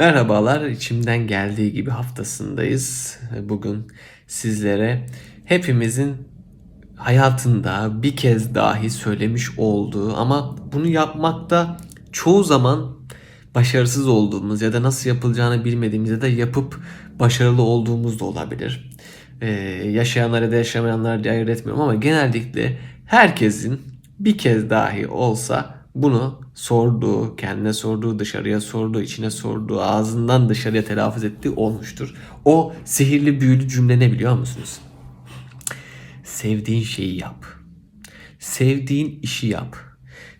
Merhabalar, içimden geldiği gibi haftasındayız. Bugün sizlere hepimizin hayatında bir kez dahi söylemiş olduğu ama bunu yapmakta çoğu zaman başarısız olduğumuz ya da nasıl yapılacağını bilmediğimiz ya da yapıp başarılı olduğumuz da olabilir. Ee, yaşayanlar ya da yaşamayanlar diye ayırt etmiyorum ama genellikle herkesin bir kez dahi olsa bunu sorduğu, kendine sorduğu, dışarıya sorduğu, içine sorduğu, ağzından dışarıya telaffuz ettiği olmuştur. O sihirli büyülü cümle ne biliyor musunuz? Sevdiğin şeyi yap. Sevdiğin işi yap.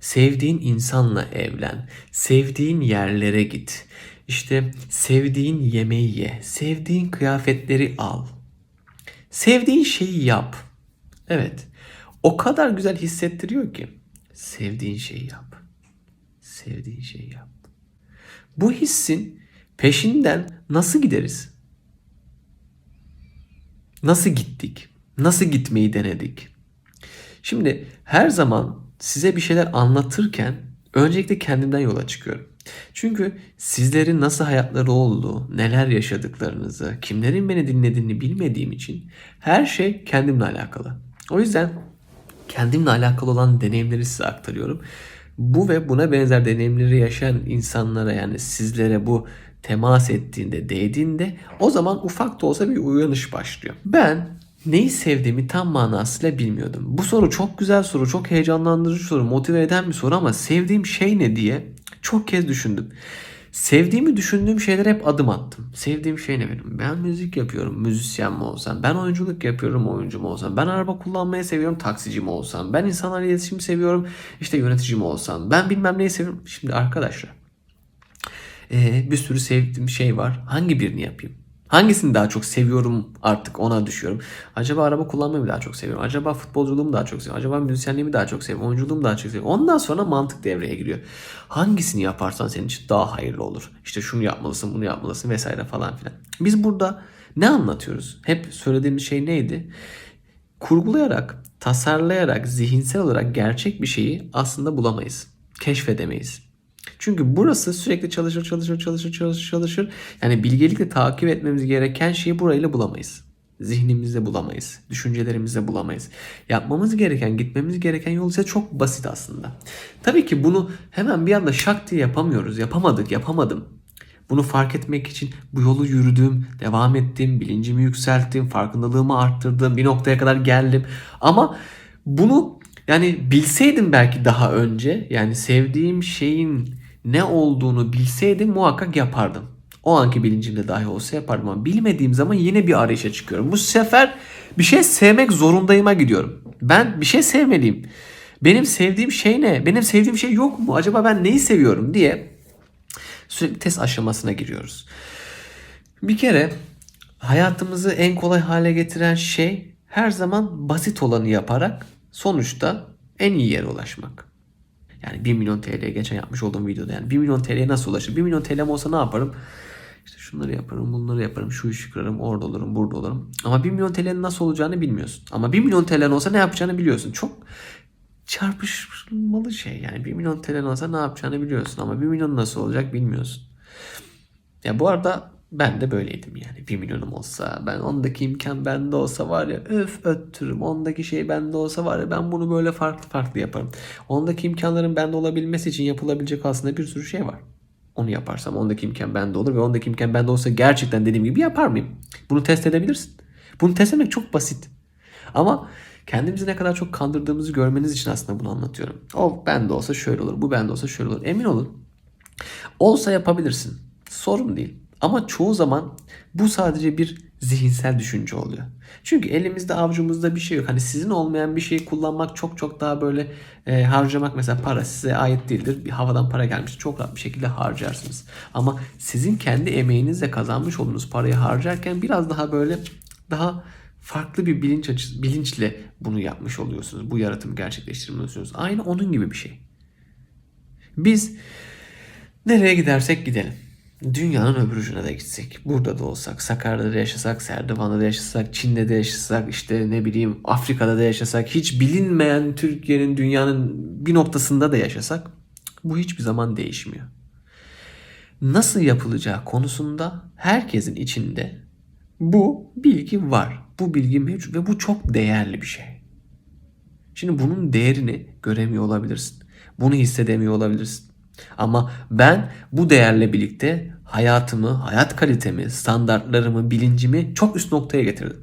Sevdiğin insanla evlen. Sevdiğin yerlere git. İşte sevdiğin yemeği ye. Sevdiğin kıyafetleri al. Sevdiğin şeyi yap. Evet. O kadar güzel hissettiriyor ki. Sevdiğin şeyi yap. Sevdiğin şeyi yap. Bu hissin peşinden nasıl gideriz? Nasıl gittik? Nasıl gitmeyi denedik? Şimdi her zaman size bir şeyler anlatırken öncelikle kendimden yola çıkıyorum. Çünkü sizlerin nasıl hayatları olduğu, neler yaşadıklarınızı, kimlerin beni dinlediğini bilmediğim için her şey kendimle alakalı. O yüzden kendimle alakalı olan deneyimleri size aktarıyorum. Bu ve buna benzer deneyimleri yaşayan insanlara yani sizlere bu temas ettiğinde, değdiğinde o zaman ufak da olsa bir uyanış başlıyor. Ben neyi sevdiğimi tam manasıyla bilmiyordum. Bu soru çok güzel soru, çok heyecanlandırıcı soru, motive eden bir soru ama sevdiğim şey ne diye çok kez düşündüm. Sevdiğimi düşündüğüm şeylere hep adım attım. Sevdiğim şey ne benim? Ben müzik yapıyorum, müzisyen mi olsam? Ben oyunculuk yapıyorum, oyuncu mu olsam? Ben araba kullanmayı seviyorum, taksici mi olsam? Ben insanlarla iletişim seviyorum, işte yönetici mi olsam? Ben bilmem neyi seviyorum. Şimdi arkadaşlar, ee, bir sürü sevdiğim şey var. Hangi birini yapayım? Hangisini daha çok seviyorum artık ona düşüyorum. Acaba araba kullanmayı mı daha çok seviyorum? Acaba futbolculuğu mu daha çok seviyorum? Acaba müzisyenliği mi daha çok seviyorum? Oyunculuğu mu daha çok seviyorum? Ondan sonra mantık devreye giriyor. Hangisini yaparsan senin için daha hayırlı olur. İşte şunu yapmalısın, bunu yapmalısın vesaire falan filan. Biz burada ne anlatıyoruz? Hep söylediğimiz şey neydi? Kurgulayarak, tasarlayarak, zihinsel olarak gerçek bir şeyi aslında bulamayız. Keşfedemeyiz. Çünkü burası sürekli çalışır çalışır çalışır çalışır çalışır. Yani bilgelikle takip etmemiz gereken şeyi burayla bulamayız. Zihnimizde bulamayız. Düşüncelerimizde bulamayız. Yapmamız gereken, gitmemiz gereken yol ise çok basit aslında. Tabii ki bunu hemen bir anda şak diye yapamıyoruz. Yapamadık, yapamadım. Bunu fark etmek için bu yolu yürüdüm, devam ettim, bilincimi yükselttim, farkındalığımı arttırdım, bir noktaya kadar geldim. Ama bunu yani bilseydim belki daha önce, yani sevdiğim şeyin ne olduğunu bilseydim muhakkak yapardım. O anki bilincimde dahi olsa yapardım ama bilmediğim zaman yine bir arayışa çıkıyorum. Bu sefer bir şey sevmek zorundayıma gidiyorum. Ben bir şey sevmeliyim. Benim sevdiğim şey ne? Benim sevdiğim şey yok mu? Acaba ben neyi seviyorum diye sürekli test aşamasına giriyoruz. Bir kere hayatımızı en kolay hale getiren şey her zaman basit olanı yaparak sonuçta en iyi yere ulaşmak. Yani 1 milyon TL geçen yapmış olduğum videoda yani 1 milyon TL'ye nasıl ulaşır? 1 milyon TL'm olsa ne yaparım? İşte şunları yaparım, bunları yaparım, şu işi kurarım, orada olurum, burada olurum. Ama 1 milyon TL'nin nasıl olacağını bilmiyorsun. Ama 1 milyon TL'nin olsa ne yapacağını biliyorsun. Çok çarpışmalı şey yani 1 milyon TL'nin olsa ne yapacağını biliyorsun ama 1 milyon nasıl olacak bilmiyorsun. Ya bu arada ben de böyleydim yani. 1 milyonum olsa, ben ondaki imkan bende olsa var ya öf öttürüm. Ondaki şey bende olsa var ya ben bunu böyle farklı farklı yaparım. Ondaki imkanların bende olabilmesi için yapılabilecek aslında bir sürü şey var. Onu yaparsam ondaki imkan bende olur ve ondaki imkan bende olsa gerçekten dediğim gibi yapar mıyım? Bunu test edebilirsin. Bunu test etmek çok basit. Ama kendimizi ne kadar çok kandırdığımızı görmeniz için aslında bunu anlatıyorum. O bende olsa şöyle olur, bu bende olsa şöyle olur. Emin olun. Olsa yapabilirsin. Sorun değil. Ama çoğu zaman bu sadece bir zihinsel düşünce oluyor. Çünkü elimizde avucumuzda bir şey yok. Hani sizin olmayan bir şeyi kullanmak çok çok daha böyle e, harcamak mesela para size ait değildir. Bir havadan para gelmiş çok rahat bir şekilde harcarsınız. Ama sizin kendi emeğinizle kazanmış olduğunuz parayı harcarken biraz daha böyle daha farklı bir bilinç açısı, bilinçle bunu yapmış oluyorsunuz. Bu yaratımı gerçekleştirmiyorsunuz. Aynı onun gibi bir şey. Biz nereye gidersek gidelim dünyanın öbür ucuna da gitsek, burada da olsak, Sakarya'da da yaşasak, Serdivan'da da yaşasak, Çin'de de yaşasak, işte ne bileyim Afrika'da da yaşasak, hiç bilinmeyen Türkiye'nin dünyanın bir noktasında da yaşasak bu hiçbir zaman değişmiyor. nasıl yapılacağı konusunda herkesin içinde bu bilgi var. Bu bilgi mevcut ve bu çok değerli bir şey. Şimdi bunun değerini göremiyor olabilirsin. Bunu hissedemiyor olabilirsin. Ama ben bu değerle birlikte hayatımı, hayat kalitemi, standartlarımı, bilincimi çok üst noktaya getirdim.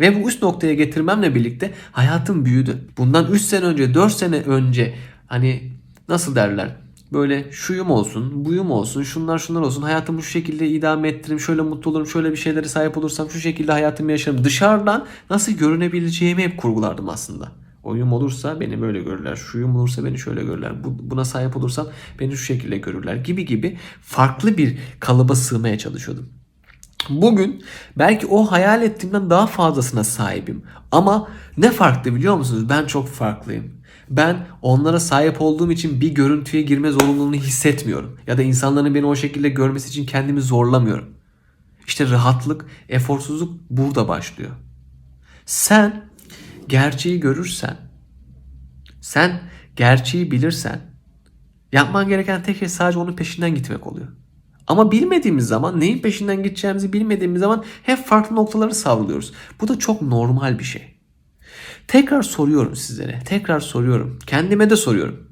Ve bu üst noktaya getirmemle birlikte hayatım büyüdü. Bundan 3 sene önce, 4 sene önce hani nasıl derler? Böyle şuyum olsun, buyum olsun, şunlar şunlar olsun. Hayatımı şu şekilde idame ettiririm, şöyle mutlu olurum, şöyle bir şeylere sahip olursam şu şekilde hayatımı yaşarım. Dışarıdan nasıl görünebileceğimi hep kurgulardım aslında. Oyum olursa beni böyle görürler. Şuyum olursa beni şöyle görürler. Bu, buna sahip olursam beni şu şekilde görürler gibi gibi farklı bir kalıba sığmaya çalışıyordum. Bugün belki o hayal ettiğimden daha fazlasına sahibim. Ama ne farklı biliyor musunuz? Ben çok farklıyım. Ben onlara sahip olduğum için bir görüntüye girme zorunluluğunu hissetmiyorum. Ya da insanların beni o şekilde görmesi için kendimi zorlamıyorum. İşte rahatlık, eforsuzluk burada başlıyor. Sen gerçeği görürsen, sen gerçeği bilirsen yapman gereken tek şey sadece onun peşinden gitmek oluyor. Ama bilmediğimiz zaman neyin peşinden gideceğimizi bilmediğimiz zaman hep farklı noktaları savruluyoruz. Bu da çok normal bir şey. Tekrar soruyorum sizlere. Tekrar soruyorum. Kendime de soruyorum.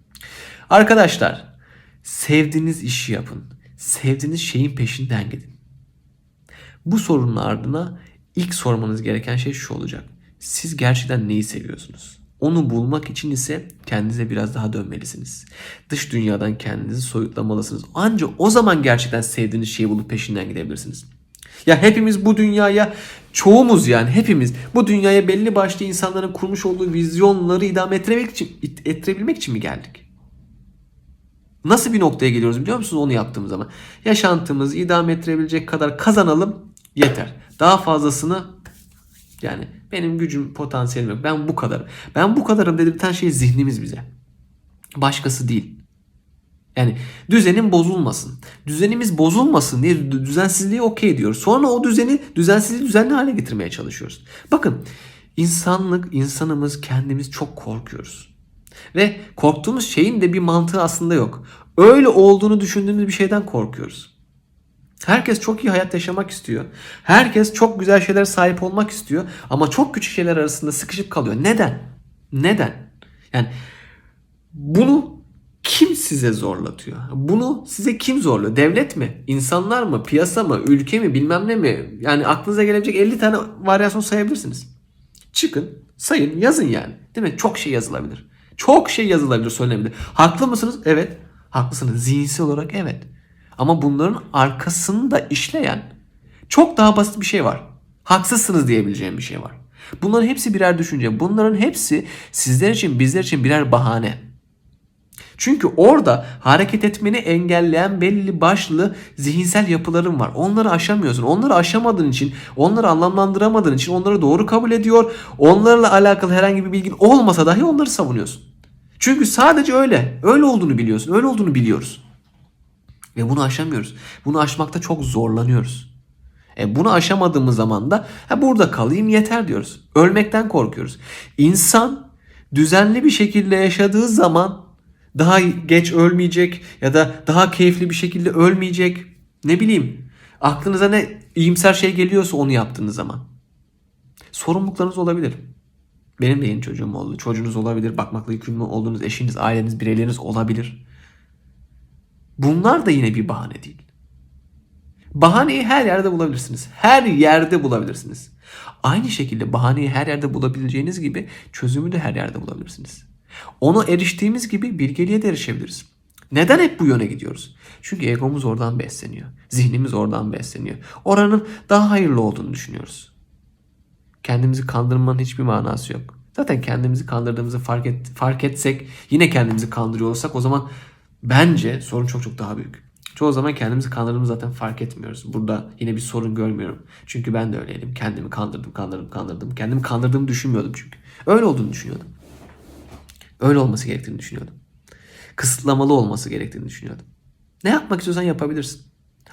Arkadaşlar sevdiğiniz işi yapın. Sevdiğiniz şeyin peşinden gidin. Bu sorunun ardına ilk sormanız gereken şey şu olacak. Siz gerçekten neyi seviyorsunuz? Onu bulmak için ise kendinize biraz daha dönmelisiniz. Dış dünyadan kendinizi soyutlamalısınız. Ancak o zaman gerçekten sevdiğiniz şeyi bulup peşinden gidebilirsiniz. Ya hepimiz bu dünyaya çoğumuz yani hepimiz bu dünyaya belli başlı insanların kurmuş olduğu vizyonları idame ettirebilmek için, ettirebilmek için mi geldik? Nasıl bir noktaya geliyoruz biliyor musunuz onu yaptığımız zaman? Yaşantımızı idame ettirebilecek kadar kazanalım yeter. Daha fazlasını yani benim gücüm, potansiyelim yok. Ben bu kadarım. Ben bu kadarım dedirten şey zihnimiz bize. Başkası değil. Yani düzenin bozulmasın. Düzenimiz bozulmasın diye düzensizliği okey diyoruz. Sonra o düzeni, düzensizliği düzenli hale getirmeye çalışıyoruz. Bakın insanlık, insanımız kendimiz çok korkuyoruz. Ve korktuğumuz şeyin de bir mantığı aslında yok. Öyle olduğunu düşündüğümüz bir şeyden korkuyoruz. Herkes çok iyi hayat yaşamak istiyor. Herkes çok güzel şeyler sahip olmak istiyor. Ama çok küçük şeyler arasında sıkışıp kalıyor. Neden? Neden? Yani bunu kim size zorlatıyor? Bunu size kim zorluyor? Devlet mi? İnsanlar mı? Piyasa mı? Ülke mi? Bilmem ne mi? Yani aklınıza gelebilecek 50 tane varyasyon sayabilirsiniz. Çıkın, sayın, yazın yani. Değil mi? Çok şey yazılabilir. Çok şey yazılabilir, söylenebilir. Haklı mısınız? Evet. Haklısınız. Zihinsel olarak evet. Ama bunların arkasında işleyen çok daha basit bir şey var. Haksızsınız diyebileceğim bir şey var. Bunların hepsi birer düşünce. Bunların hepsi sizler için, bizler için birer bahane. Çünkü orada hareket etmeni engelleyen belli başlı zihinsel yapıların var. Onları aşamıyorsun. Onları aşamadığın için, onları anlamlandıramadığın için onları doğru kabul ediyor. Onlarla alakalı herhangi bir bilgin olmasa dahi onları savunuyorsun. Çünkü sadece öyle. Öyle olduğunu biliyorsun. Öyle olduğunu biliyoruz. Ve bunu aşamıyoruz. Bunu aşmakta çok zorlanıyoruz. E bunu aşamadığımız zaman da ha burada kalayım yeter diyoruz. Ölmekten korkuyoruz. İnsan düzenli bir şekilde yaşadığı zaman daha geç ölmeyecek ya da daha keyifli bir şekilde ölmeyecek. Ne bileyim. Aklınıza ne iyimser şey geliyorsa onu yaptığınız zaman. Sorumluluklarınız olabilir. Benim de yeni çocuğum oldu. Çocuğunuz olabilir. Bakmakla yükümlü olduğunuz eşiniz, aileniz, bireyleriniz olabilir. Bunlar da yine bir bahane değil. Bahaneyi her yerde bulabilirsiniz. Her yerde bulabilirsiniz. Aynı şekilde bahaneyi her yerde bulabileceğiniz gibi çözümü de her yerde bulabilirsiniz. Onu eriştiğimiz gibi bilgeliğe de erişebiliriz. Neden hep bu yöne gidiyoruz? Çünkü egomuz oradan besleniyor. Zihnimiz oradan besleniyor. Oranın daha hayırlı olduğunu düşünüyoruz. Kendimizi kandırmanın hiçbir manası yok. Zaten kendimizi kandırdığımızı fark, et, fark etsek yine kendimizi kandırıyor olsak o zaman bence sorun çok çok daha büyük. Çoğu zaman kendimizi kandırdığımızı zaten fark etmiyoruz. Burada yine bir sorun görmüyorum. Çünkü ben de öyleydim. Kendimi kandırdım, kandırdım, kandırdım. Kendimi kandırdığımı düşünmüyordum çünkü. Öyle olduğunu düşünüyordum. Öyle olması gerektiğini düşünüyordum. Kısıtlamalı olması gerektiğini düşünüyordum. Ne yapmak istiyorsan yapabilirsin.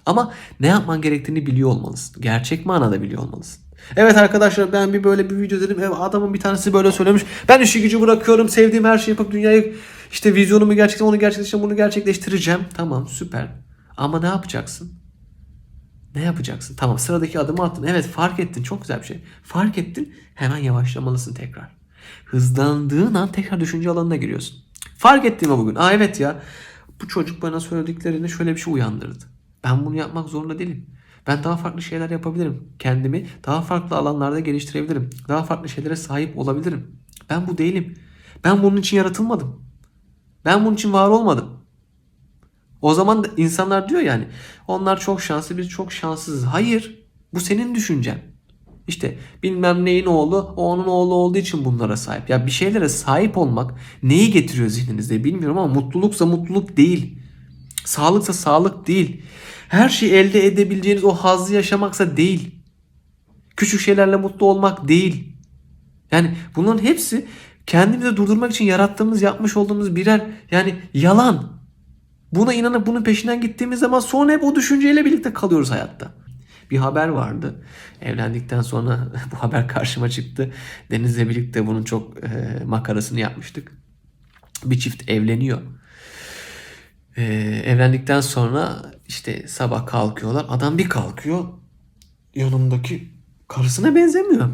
Ama ne yapman gerektiğini biliyor olmalısın. Gerçek manada biliyor olmalısın. Evet arkadaşlar ben bir böyle bir video dedim. Adamın bir tanesi böyle söylemiş. Ben işi gücü bırakıyorum. Sevdiğim her şeyi yapıp dünyayı işte vizyonumu gerçekten onu gerçekleştireceğim. Bunu gerçekleştireceğim. Tamam süper. Ama ne yapacaksın? Ne yapacaksın? Tamam sıradaki adımı attın. Evet fark ettin. Çok güzel bir şey. Fark ettin. Hemen yavaşlamalısın tekrar. Hızlandığın an tekrar düşünce alanına giriyorsun. Fark ettim bugün. Aa evet ya. Bu çocuk bana söylediklerini şöyle bir şey uyandırdı. Ben bunu yapmak zorunda değilim. Ben daha farklı şeyler yapabilirim. Kendimi daha farklı alanlarda geliştirebilirim. Daha farklı şeylere sahip olabilirim. Ben bu değilim. Ben bunun için yaratılmadım. Ben bunun için var olmadım. O zaman da insanlar diyor yani onlar çok şanslı biz çok şanssızız. Hayır bu senin düşüncen. İşte bilmem neyin oğlu o onun oğlu olduğu için bunlara sahip. Ya bir şeylere sahip olmak neyi getiriyor zihninizde bilmiyorum ama mutluluksa mutluluk değil. Sağlıksa sağlık değil. Her şeyi elde edebileceğiniz o hazzı yaşamaksa değil. Küçük şeylerle mutlu olmak değil. Yani bunların hepsi kendimizi durdurmak için yarattığımız, yapmış olduğumuz birer yani yalan. Buna inanıp bunun peşinden gittiğimiz zaman sonra hep o düşünceyle birlikte kalıyoruz hayatta. Bir haber vardı. Evlendikten sonra bu haber karşıma çıktı. Deniz'le birlikte bunun çok e, makarasını yapmıştık. Bir çift evleniyor. E, evlendikten sonra işte sabah kalkıyorlar. Adam bir kalkıyor. Yanımdaki karısına benzemiyor.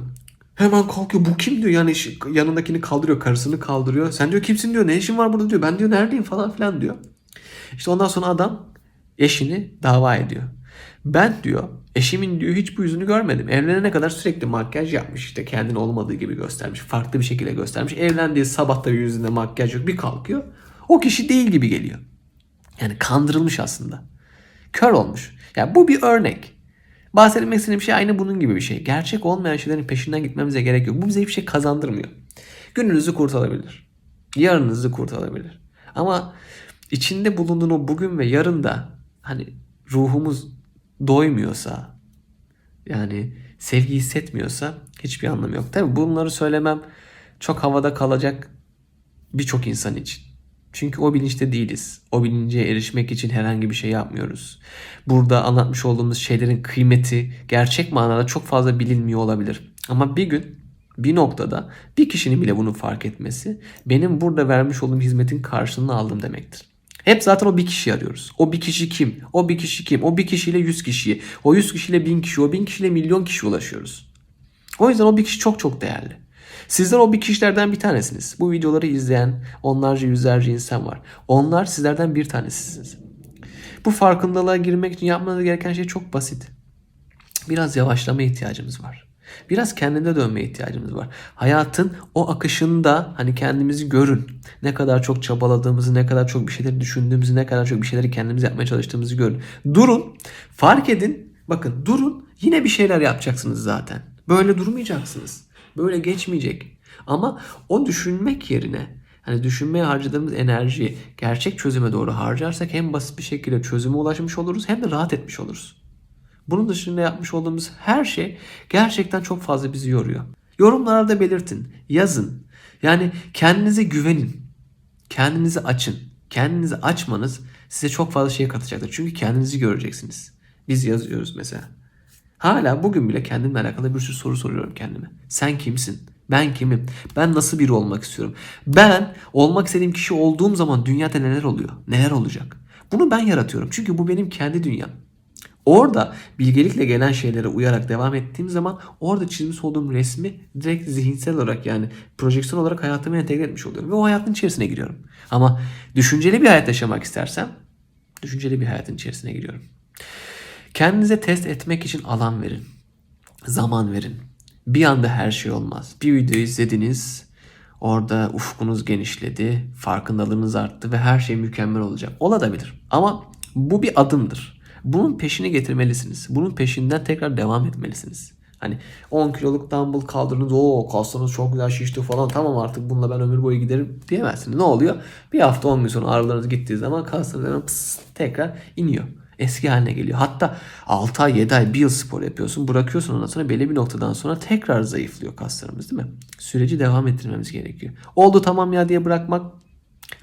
Hemen kalkıyor bu kim diyor yani yanındakini kaldırıyor karısını kaldırıyor. Sen diyor kimsin diyor ne işin var burada diyor. Ben diyor neredeyim falan filan diyor. İşte ondan sonra adam eşini dava ediyor. Ben diyor eşimin diyor hiç bu yüzünü görmedim. Evlenene kadar sürekli makyaj yapmış işte kendini olmadığı gibi göstermiş. Farklı bir şekilde göstermiş. Evlendiği sabah da yüzünde makyaj yok bir kalkıyor. O kişi değil gibi geliyor. Yani kandırılmış aslında. Kör olmuş. Yani bu bir örnek. Bahsetmek istediğim şey aynı bunun gibi bir şey. Gerçek olmayan şeylerin peşinden gitmemize gerek yok. Bu bize hiçbir şey kazandırmıyor. Gününüzü kurtarabilir. Yarınınızı kurtarabilir. Ama içinde bulunduğun o bugün ve yarında hani ruhumuz doymuyorsa yani sevgi hissetmiyorsa hiçbir anlamı yok. Tabi bunları söylemem çok havada kalacak birçok insan için. Çünkü o bilinçte değiliz. O bilince erişmek için herhangi bir şey yapmıyoruz. Burada anlatmış olduğumuz şeylerin kıymeti gerçek manada çok fazla bilinmiyor olabilir. Ama bir gün bir noktada bir kişinin bile bunu fark etmesi benim burada vermiş olduğum hizmetin karşılığını aldım demektir. Hep zaten o bir kişi arıyoruz. O bir kişi kim? O bir kişi kim? O bir kişiyle yüz kişiyi. O yüz kişiyle bin kişi. O bin kişiyle milyon kişi ulaşıyoruz. O yüzden o bir kişi çok çok değerli. Sizler o bir kişilerden bir tanesiniz. Bu videoları izleyen onlarca yüzlerce insan var. Onlar sizlerden bir tanesisiniz. Bu farkındalığa girmek için yapmanız gereken şey çok basit. Biraz yavaşlama ihtiyacımız var. Biraz kendine dönme ihtiyacımız var. Hayatın o akışında hani kendimizi görün. Ne kadar çok çabaladığımızı, ne kadar çok bir şeyleri düşündüğümüzü, ne kadar çok bir şeyleri kendimiz yapmaya çalıştığımızı görün. Durun, fark edin. Bakın durun, yine bir şeyler yapacaksınız zaten. Böyle durmayacaksınız. Böyle geçmeyecek. Ama o düşünmek yerine hani düşünmeye harcadığımız enerjiyi gerçek çözüme doğru harcarsak hem basit bir şekilde çözüme ulaşmış oluruz hem de rahat etmiş oluruz. Bunun dışında yapmış olduğumuz her şey gerçekten çok fazla bizi yoruyor. Yorumlarda belirtin, yazın. Yani kendinize güvenin. Kendinizi açın. Kendinizi açmanız size çok fazla şey katacaktır. Çünkü kendinizi göreceksiniz. Biz yazıyoruz mesela. Hala bugün bile kendimle alakalı bir sürü soru soruyorum kendime. Sen kimsin? Ben kimim? Ben nasıl biri olmak istiyorum? Ben olmak istediğim kişi olduğum zaman dünyada neler oluyor? Neler olacak? Bunu ben yaratıyorum. Çünkü bu benim kendi dünyam. Orada bilgelikle gelen şeylere uyarak devam ettiğim zaman orada çizmiş olduğum resmi direkt zihinsel olarak yani projeksiyon olarak hayatıma entegre etmiş oluyorum. Ve o hayatın içerisine giriyorum. Ama düşünceli bir hayat yaşamak istersem düşünceli bir hayatın içerisine giriyorum. Kendinize test etmek için alan verin. Zaman verin. Bir anda her şey olmaz. Bir video izlediniz. Orada ufkunuz genişledi. Farkındalığınız arttı ve her şey mükemmel olacak. Olabilir. Ama bu bir adımdır. Bunun peşini getirmelisiniz. Bunun peşinden tekrar devam etmelisiniz. Hani 10 kiloluk dumbbell kaldırdınız. o kaslarınız çok güzel şişti falan. Tamam artık bununla ben ömür boyu giderim diyemezsiniz. Ne oluyor? Bir hafta 10 gün sonra ağrılarınız gittiği zaman kaslarınız pıs, tekrar iniyor eski haline geliyor. Hatta 6 ay, 7 ay, 1 yıl spor yapıyorsun. Bırakıyorsun ondan sonra belli bir noktadan sonra tekrar zayıflıyor kaslarımız değil mi? Süreci devam ettirmemiz gerekiyor. Oldu tamam ya diye bırakmak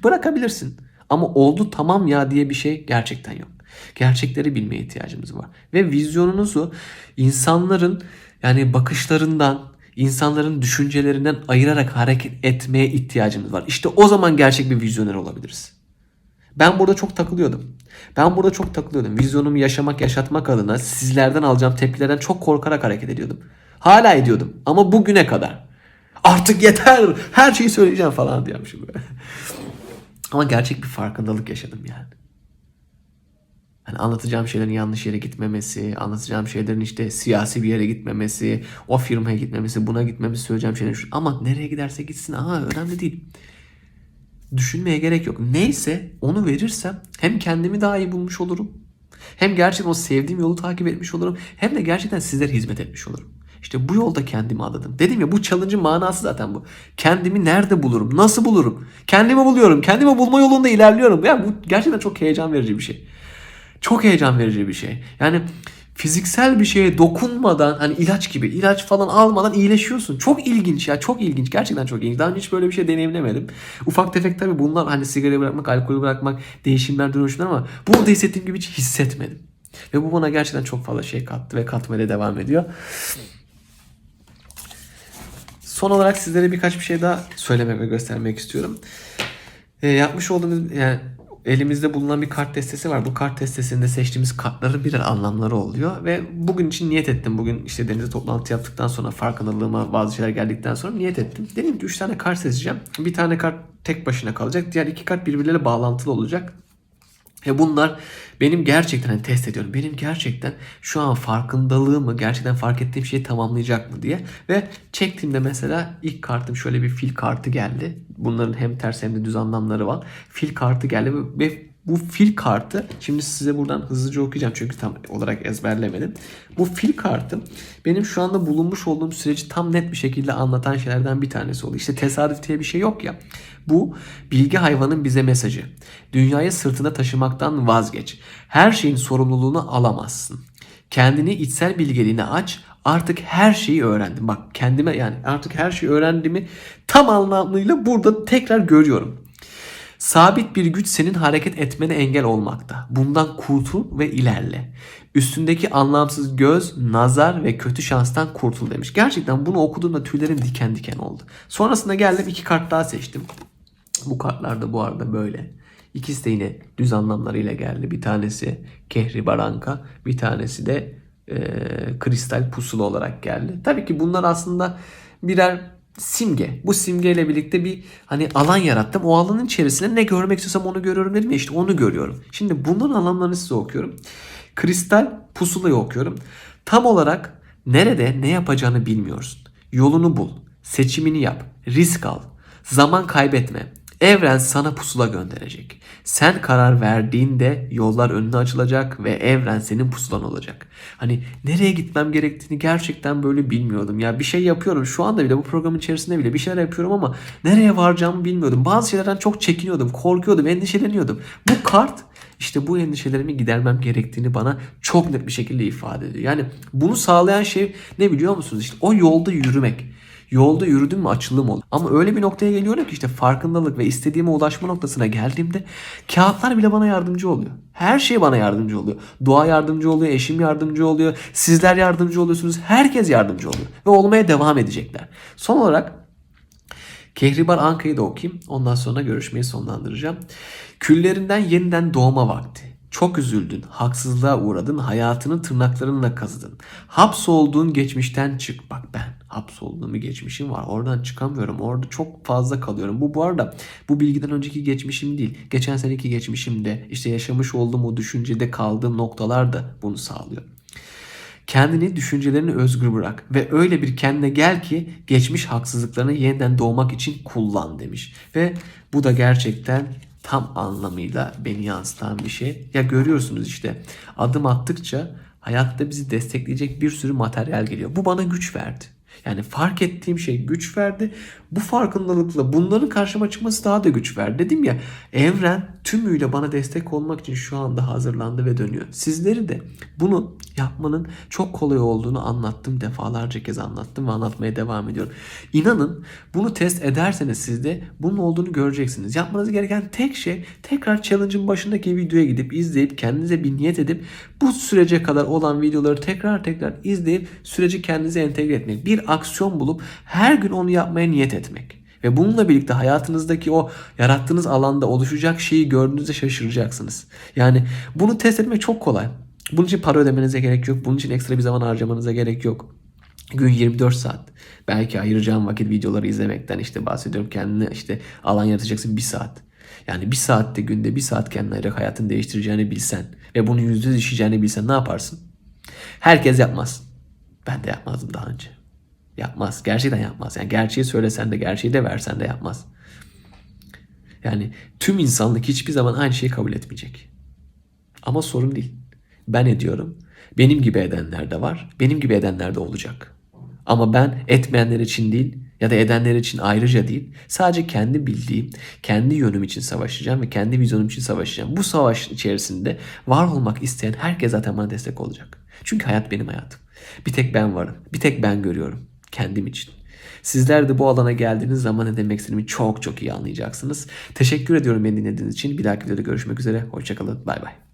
bırakabilirsin. Ama oldu tamam ya diye bir şey gerçekten yok. Gerçekleri bilmeye ihtiyacımız var. Ve vizyonunuzu insanların yani bakışlarından, insanların düşüncelerinden ayırarak hareket etmeye ihtiyacımız var. İşte o zaman gerçek bir vizyoner olabiliriz. Ben burada çok takılıyordum. Ben burada çok takılıyordum. Vizyonumu yaşamak, yaşatmak adına sizlerden alacağım tepkilerden çok korkarak hareket ediyordum. Hala ediyordum ama bugüne kadar. Artık yeter. Her şeyi söyleyeceğim falan diyormuşum böyle. ama gerçek bir farkındalık yaşadım yani. Hani anlatacağım şeylerin yanlış yere gitmemesi, anlatacağım şeylerin işte siyasi bir yere gitmemesi, o firmaya gitmemesi, buna gitmemesi söyleyeceğim şeyler. şu- Ama nereye giderse gitsin aha önemli değil. Düşünmeye gerek yok. Neyse onu verirsem hem kendimi daha iyi bulmuş olurum. Hem gerçekten o sevdiğim yolu takip etmiş olurum. Hem de gerçekten sizlere hizmet etmiş olurum. İşte bu yolda kendimi adadım. Dedim ya bu challenge'ın manası zaten bu. Kendimi nerede bulurum? Nasıl bulurum? Kendimi buluyorum. Kendimi bulma yolunda ilerliyorum. Ya bu gerçekten çok heyecan verici bir şey. Çok heyecan verici bir şey. Yani fiziksel bir şeye dokunmadan hani ilaç gibi ilaç falan almadan iyileşiyorsun. Çok ilginç ya çok ilginç. Gerçekten çok ilginç. Daha önce hiç böyle bir şey deneyimlemedim. Ufak tefek tabii bunlar hani sigara bırakmak, alkolü bırakmak, değişimler, dönüşümler ama bunu da hissettiğim gibi hiç hissetmedim. Ve bu bana gerçekten çok fazla şey kattı ve katmaya devam ediyor. Son olarak sizlere birkaç bir şey daha söylemek ve göstermek istiyorum. E, yapmış olduğumuz yani elimizde bulunan bir kart destesi var. Bu kart destesinde seçtiğimiz kartların birer anlamları oluyor ve bugün için niyet ettim. Bugün işte denizde toplantı yaptıktan sonra farkındalığıma bazı şeyler geldikten sonra niyet ettim. Dedim ki 3 tane kart seçeceğim. Bir tane kart tek başına kalacak. Diğer iki kart birbirleriyle bağlantılı olacak. Ve bunlar benim gerçekten hani test ediyorum. Benim gerçekten şu an farkındalığımı gerçekten fark ettiğim şeyi tamamlayacak mı diye. Ve çektiğimde mesela ilk kartım şöyle bir fil kartı geldi. Bunların hem ters hem de düz anlamları var. Fil kartı geldi ve bu fil kartı şimdi size buradan hızlıca okuyacağım çünkü tam olarak ezberlemedim. Bu fil kartı benim şu anda bulunmuş olduğum süreci tam net bir şekilde anlatan şeylerden bir tanesi oldu. İşte tesadüf diye bir şey yok ya. Bu bilgi hayvanın bize mesajı. Dünyayı sırtında taşımaktan vazgeç. Her şeyin sorumluluğunu alamazsın. Kendini içsel bilgeliğine aç. Artık her şeyi öğrendim. Bak kendime yani artık her şeyi öğrendiğimi tam anlamıyla burada tekrar görüyorum. Sabit bir güç senin hareket etmene engel olmakta. Bundan kurtul ve ilerle. Üstündeki anlamsız göz, nazar ve kötü şanstan kurtul demiş. Gerçekten bunu okuduğumda tüylerim diken diken oldu. Sonrasında geldim iki kart daha seçtim. Bu kartlar da bu arada böyle. İkisi de yine düz anlamlarıyla geldi. Bir tanesi Kehri Baranka, bir tanesi de e, Kristal Pusula olarak geldi. Tabii ki bunlar aslında birer simge. Bu simgeyle birlikte bir hani alan yarattım. O alanın içerisinde ne görmek istiyorsam onu görüyorum dedim ya işte onu görüyorum. Şimdi bunların anlamlarını size okuyorum. Kristal pusulayı okuyorum. Tam olarak nerede ne yapacağını bilmiyorsun. Yolunu bul. Seçimini yap. Risk al. Zaman kaybetme. Evren sana pusula gönderecek. Sen karar verdiğinde yollar önüne açılacak ve evren senin pusulan olacak. Hani nereye gitmem gerektiğini gerçekten böyle bilmiyordum. Ya bir şey yapıyorum şu anda bile bu programın içerisinde bile bir şeyler yapıyorum ama nereye varacağımı bilmiyordum. Bazı şeylerden çok çekiniyordum, korkuyordum, endişeleniyordum. Bu kart işte bu endişelerimi gidermem gerektiğini bana çok net bir şekilde ifade ediyor. Yani bunu sağlayan şey ne biliyor musunuz? İşte o yolda yürümek. Yolda yürüdüm mü açılım ol. Ama öyle bir noktaya geliyorum ki işte farkındalık ve istediğime ulaşma noktasına geldiğimde kağıtlar bile bana yardımcı oluyor. Her şey bana yardımcı oluyor. Doğa yardımcı oluyor, eşim yardımcı oluyor, sizler yardımcı oluyorsunuz. Herkes yardımcı oluyor ve olmaya devam edecekler. Son olarak Kehribar Anka'yı da okuyayım. Ondan sonra görüşmeyi sonlandıracağım. Küllerinden yeniden doğma vakti. Çok üzüldün, haksızlığa uğradın, hayatını tırnaklarınla kazıdın. Hapsolduğun geçmişten çık. Bak ben hapsolduğum bir geçmişim var. Oradan çıkamıyorum. Orada çok fazla kalıyorum. Bu bu arada bu bilgiden önceki geçmişim değil. Geçen seneki geçmişimde işte yaşamış olduğum o düşüncede kaldığım noktalar da bunu sağlıyor. Kendini, düşüncelerini özgür bırak ve öyle bir kendine gel ki geçmiş haksızlıklarını yeniden doğmak için kullan demiş. Ve bu da gerçekten tam anlamıyla beni yansıtan bir şey. Ya görüyorsunuz işte adım attıkça hayatta bizi destekleyecek bir sürü materyal geliyor. Bu bana güç verdi. Yani fark ettiğim şey güç verdi. Bu farkındalıkla bunların karşıma çıkması daha da güç verdi. Dedim ya evren tümüyle bana destek olmak için şu anda hazırlandı ve dönüyor. Sizleri de bunu yapmanın çok kolay olduğunu anlattım. Defalarca kez anlattım ve anlatmaya devam ediyorum. İnanın bunu test ederseniz siz de bunun olduğunu göreceksiniz. Yapmanız gereken tek şey tekrar challenge'ın başındaki videoya gidip izleyip kendinize bir niyet edip bu sürece kadar olan videoları tekrar tekrar izleyip süreci kendinize entegre etmek. Bir aksiyon bulup her gün onu yapmaya niyet etmek. Ve bununla birlikte hayatınızdaki o yarattığınız alanda oluşacak şeyi gördüğünüzde şaşıracaksınız. Yani bunu test etmek çok kolay. Bunun için para ödemenize gerek yok. Bunun için ekstra bir zaman harcamanıza gerek yok. Gün 24 saat. Belki ayıracağım vakit videoları izlemekten işte bahsediyorum. Kendine işte alan yaratacaksın bir saat. Yani bir saatte günde bir saat kendine ayırarak hayatını değiştireceğini bilsen ve bunun yüzde yüz işleyeceğini bilsen ne yaparsın? Herkes yapmaz. Ben de yapmazdım daha önce. Yapmaz. Gerçekten yapmaz. Yani gerçeği söylesen de gerçeği de versen de yapmaz. Yani tüm insanlık hiçbir zaman aynı şeyi kabul etmeyecek. Ama sorun değil. Ben ediyorum. Benim gibi edenler de var. Benim gibi edenler de olacak. Ama ben etmeyenler için değil ya da edenler için ayrıca değil. Sadece kendi bildiğim, kendi yönüm için savaşacağım ve kendi vizyonum için savaşacağım. Bu savaş içerisinde var olmak isteyen herkes zaten bana destek olacak. Çünkü hayat benim hayatım. Bir tek ben varım. Bir tek ben görüyorum. Kendim için. Sizler de bu alana geldiğiniz zaman ne demek istediğimi çok çok iyi anlayacaksınız. Teşekkür ediyorum beni dinlediğiniz için. Bir dahaki videoda görüşmek üzere. Hoşçakalın. Bay bay.